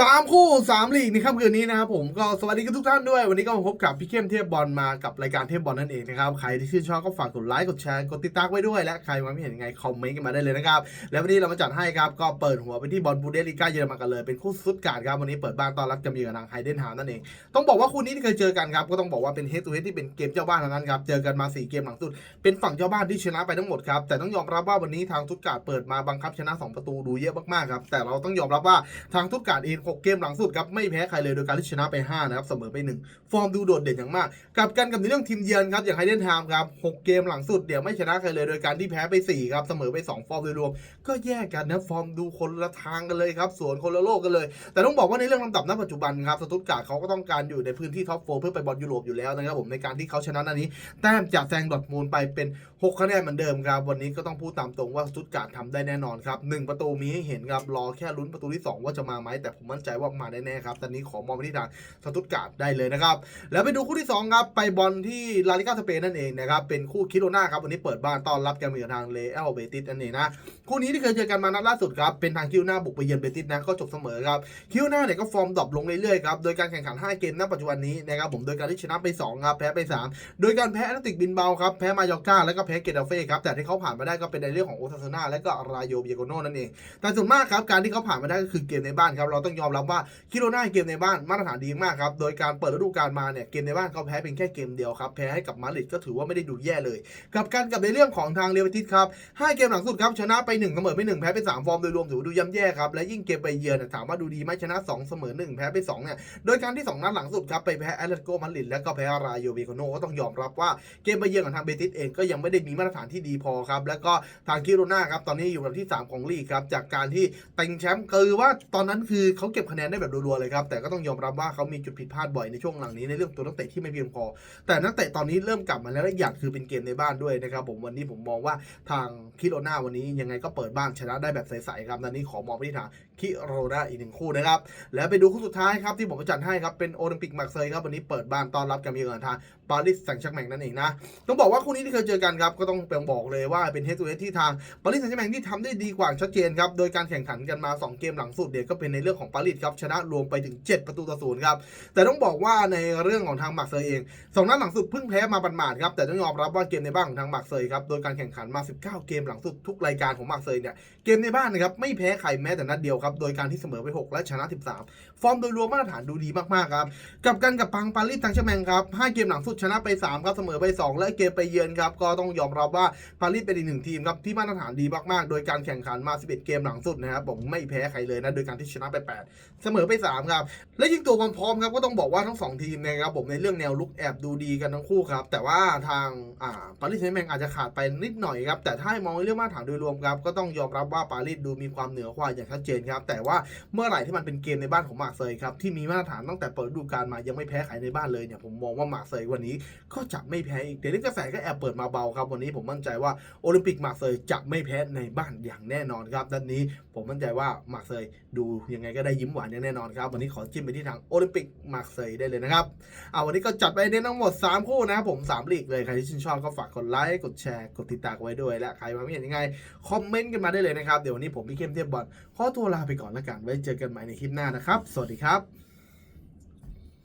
สามคู่สามลีกในค่ำคืนนี้นะครับผมก็สวัสดีกันทุกท่านด้วย วันนี้ก็มาพบกับพี่เข้มเทพบอลมากับรายการเทพบอลนั่นเองนะครับใครที่ชื่นชอบก็ฝากกดไลค์กดแชร์กดติดตามไว้ด้วยและใครมาไม่เห็นยังไงคอมเมนต์กันมาได้เลยนะครับแล้ววันนี้เรามาจัดให้ครับก็เปิดหัวไปที่บอลบูเดสลิก้าเยอรมันกันเลยเป็นคู่สุดการครับวันนี้เปิดบ้านต้อนรับจะมีกับทางไฮเดนฮามนั่นเองต้องบอกว่าคู่นี้ที่เคยเจอกันครับก็ต้องบอกว่าเป็นเฮดทูเฮดที่เป็นเกมเจ้าบ้านทั้งนั้นครับเจอกันมาสี่เกมหลังสุด เป็นฝั่งเจ้าบ้านที่ชนะไปทั้งหมดครับแต่ต้องยอมรับว่าวันนี้ทางทุตการเปิดมาบังคับชนะ 2 ประตูดูเยอะมากๆครับแต่เราต้องยอมรับว่าทางทุตการเอง6 เกมหลังสุดครับไม่แพ้ใครเลยโดยการที่ชนะไป5นะครับเสมอไป 1 ฟอร์มดูโดดเด่นอย่างมากกลับกันกับในเรื่องทีมเยือนครับอย่างไฮเดนไทม์ครับ6เกมหลังสุดเดี๋ยวไม่ชนะใครเลยโดยการที่แพ้ไป4ครับเสมอไป 2 ฟอร์มโดยรวม ก็แยกกันนะฟอร์มดูคนละทางกันเลยครับสวนคนละโลกกันเลย แต่ต้องบอกว่าในเรื่องลำดับณปัจจุบันครับสตุตการ์ดเขาก็ต้องการอยู่ในพื้นที่ท็อปโฟเพื่อไปบอลยุโรปอยู่แล้วนะครับผมในการที่เขาชนะนัดนี้ แต้มจากแซงดอทมูลไปเป็น 6 คะแนนเหมือนเดิมครับวันนี้ก็ต้องพูดตามตรงว่าสตุตการ์ดทำได้แน่นอนครับ1ประตูมีให้เห็นครับรอแค่ลุ้นประตูที่ 2 ว่าจะมาไหมแต่ผมมั่นใจว่ามาแน่ๆครับตอนนี้ขอมองไปที่ทางสตุตการ์ดได้เลยนะครับ แล้วไปดูคู่ที่2ครับไปบอลที่ลาลิกาสเปนนั่นเองนะครับเป็นคู่คิโรนาครับวันนี้เปิดบ้านต้อนรับแกันเหมือนทางเลอัลเบติสนั่นเองนะคู่นี้ที่เคยเจอกันมานัดล่าสุดครับเป็นทางคิโรนาบุกไปเยือนเบติสนะก็จบเสมอครับคิวหน้าเนี่ยก็ฟอร์มดรอปลงเรื่อยๆครับโดยการแข่งขัน 5 เกมณปัจจุบันนี้นะครับผมโดยการที่ชนะไป2ครับแพ้ไป 3 โดยการแพ้แอตติกบินเบาครับแพ้มายอร์ก้าแล้วก็แพ้เกตาเฟ่ครับแต่ที่เขาผ่านมาได้ก็เป็นในเรื่องของโอซาซูนาและก็รายโยเบียโกโนนั่นเองแต่ส่วนมากครับการที่เขาผ่านมาได้ก็คือเกมในบ้านครับเราต้องยอมรับว่าคิโรนาเกมในบ้านมาตรฐานดีมากครับ โดยการเปิดฤดูกาลมาเนี่ยเกมในบ้านเขาแพ้เป็นแค่เกมเดียวครับ แพ้ให้กับมาดริดก็ถือว่าไม่ได้ดูแย่เลย กับการกับในเรื่องของทางเรเบติสครับ5เกมหลังสุดครับชนะไป1เสมอไป1แพ้ไป3ฟอร์มโดยรวมถือว่าดูย่ำแย่ครับและยิ่งเกมไปเยือนถามว่าดูดีไหมชนะ 2 เสมอ 1 แพ้ไป2เนี่ยโดยการที่ 2 นัดหลังสุดครับไปแพ้แอตเลติโกมาดริดและก็แพ้รายโยเบโกโนก็ต้องยอมรับว่าเกมไปเยือนของทางเบติสเองก็ยังไม่ได้มีมาตรฐานที่ดีพอครับแล้วก็ทางคิโรนาครับตอนนี้อยู่ลำที่ 3 ของลีกครับจากการที่เต็งแชมป์คือว่าตอนนั้นคือเขาเก็บคะแนนได้แบบรัวๆเลยครับ แต่ก็ต้องยอมรับว่าเขามีจุดผิดพลาดบ่อยในช่วงหลังนี้ในเรื่องตัวนักเตะที่ไม่เพียงพอ แต่นักเตะตอนนี้เริ่มกลับมาแล้วและอย่างคือเป็นเกมในบ้านด้วยนะครับผมวันนี้ผมมองว่าทางคิโรนาวันนี้ยังไงก็เปิดบ้านชนะได้แบบใสๆครับตอนนี้ขอมองไปที่ทางคิโรนาอีกหนึ่งคู่นะครับแล้วไปดูคู่สุดท้ายครับที่ผมจัดให้ครับเป็นโอลิมปิกมาร์เซย์ครับวันนี้เปิดบ้านต้อนรับการมีเงินทางปารีสแซงต์แชร์แมงนั่นเองนะต้องบอกว่าคู่นี้ที่เคยเจอกันครับก็ต้องเป็นบอกเลยว่าเป็นเฮดทูเฮดที่ทางปารีสแซงต์แชร์แมงที่ทำได้ดีกว่าชัดเจนครับโดยการแข่งขันกันมาสองเกมหลังสุดเดียก็เป็นในเรื่องของปารีสครับชนะรวมไปถึง 7 ประตูต่อศูนย์ครับแต่ต้องบอกว่าในเรื่องของทางมาร์เซย์เองสองนัดหลังสุดเพิ่งแพ้มาบันหมาดครับแต่ต้องยอมรับว่าเกมในบ้านของทางมาร์เซย์ครับโดยการแข่งขันมา 19 เกมหลังสุดทุกรายการของมาร์เซย์เนี่ยเกมในบ้านนะครับไม่แพ้ใครแม้แต่นัดเดียวครับโดยการที่เสมอไป6และชนะ 13 ฟอร์มโดยรวมมาตรฐานดูดีมากๆครับกับกันกับปังปารีสแซงต์แชแมงครับ5เกมหลังสุดชนะไป3ครับเสมอไป 2 และเกมไปเยือนครับก็ต้องยอมรับว่าปารีสเป็นอีกหนึ่งทีมครับที่มาตรฐานดีมากๆ โดยการแข่งขันมา 11 เกมหลังสุดนะครับผมไม่แพ้ใครเลยนะโดยการที่ชนะไป 8เสมอไป 3 ครับ และยิ่งตัวความพร้อมครับก็ต้องบอกว่าทั้งสองทีมนะครับผมในเรื่องแนวลุกแอบดูดีกันทั้งคู่ครับ แต่ว่าทางอ่าปารีสแซงต์แมงอาจจะขาดไปนิดหน่อยครับ แต่ถ้าให้มองในเรื่องมาตรฐานโดยรวมครับก็ต้องยอมรับว่าปารีสดูมีความเหนือกว่าอย่างชัดเจนครับ แต่ว่าเมื่อไหร่ที่มันเป็นเกมในบ้านของมาร์เซย์ครับที่มีมาตรฐานตั้งแต่เปิดฤดูกาลมายังไม่แพ้ใครในบ้านเลยเนี่ยผมมองว่ามาร์เซย์วันนี้ก็จะไม่แพ้อีกแต่นี่กระแสก็แอบเปิดมาเบาครับวันนี้ผมมั่นใจว่าโอลิมปิกมาร์เซย์จะไม่แพ้ในบ้านอย่างแน่นอนครับด้านนี้ผมมั่นใจว่ามาร์เซย์ดูยังไงก็ได้ยิ้มหวานอย่างแน่นอนครับ วันนี้ขอจิ้มไปที่ทางโอลิมปิกมาร์เซย์ได้เลยนะครับเอาวันนี้ก็จัดไปในทั้งหมด 3 คู่นะครับผม3ลีกเลยใครที่ชื่นชอบก็ฝากกดไลค์กดแชร์กดติดตามไว้ด้วยและใครมาไม่เห็นยังไงคอมเมนต์กันมาได้เลยนะครับเดี๋ยววันนี้ผมพี่เข้มเทียบบอลขอตัวลาไปก่อนละกันไว้เจอกันใหม่ในคลิปหน้านะครับ สวัสดีครับ